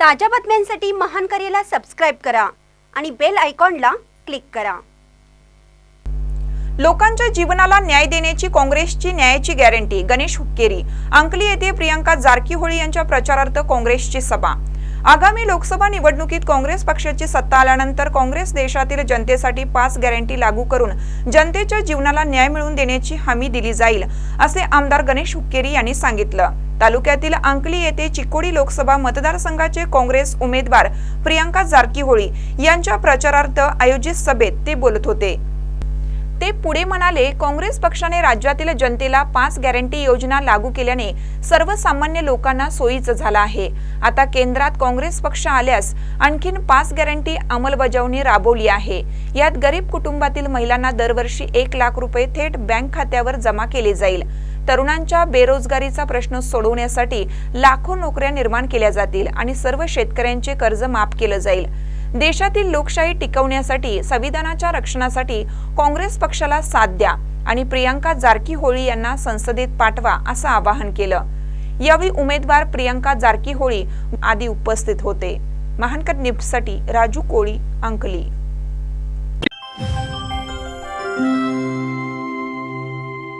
ताज्या बातम्यांसाठी महान करेला सबस्क्राईब करा आणि बेल आयकॉनला क्लिक करा. लोकांच्या जीवनाला न्याय देण्याची काँग्रेसची न्यायाची गॅरंटी गणेश हुक्केरी. अंकली येथे प्रियंका जारकीहोळी यांच्या प्रचारार्थ काँग्रेसची सभा. आगामी लोकसभा निवडणुकीत काँग्रेस पक्षाची सत्ता आल्यानंतर काँग्रेस देशातील जनतेसाठी पाच गॅरंटी लागू करून जनतेच्या जीवनाला न्याय मिळवून देण्याची हमी दिली जाईल असे आमदार गणेश हुक्केरी यांनी सांगितलं. तालुक्यातील अंकली येथे चिकोडी लोकसभा मतदारसंघाचे काँग्रेस उमेदवार प्रियंका जारकीहोळी यांच्या प्रचारार्थ आयोजित सभेत ते बोलत होते. ते पुढे म्हणाले काँग्रेस पक्षाने राज्यातील जनतेला पाच गॅरंटी योजना लागू केल्याने सर्वसामान्य लोकांना सोयीचं झालं आहे. आता केंद्रात काँग्रेस पक्ष आल्यास आणखीन पाच गॅरंटी अंमलबजावणी राबवली आहे. यात गरीब कुटुंबातील महिलांना दरवर्षी एक लाख रुपये थेट बँक खात्यावर जमा केले जाईल. तरुणांच्या बेरोजगारीचा प्रश्न सोडवण्यासाठी लाखो नोकऱ्या निर्माण केल्या जातील आणि सर्व शेतकऱ्यांचे कर्ज माफ केलं जाईल. देशातील लोकशाही टिकवण्यासाठी संविधानाच्या रक्षणासाठी काँग्रेस पक्षाला साथ द्या आणि प्रियंका जारकीहोळी यांना संसदेत पाठवा असं आवाहन केलं. यावेळी उमेदवार प्रियंका जारकीहोळी आदी उपस्थित होते. महानकर निफ्टसाठी राजू कोळी अंकली.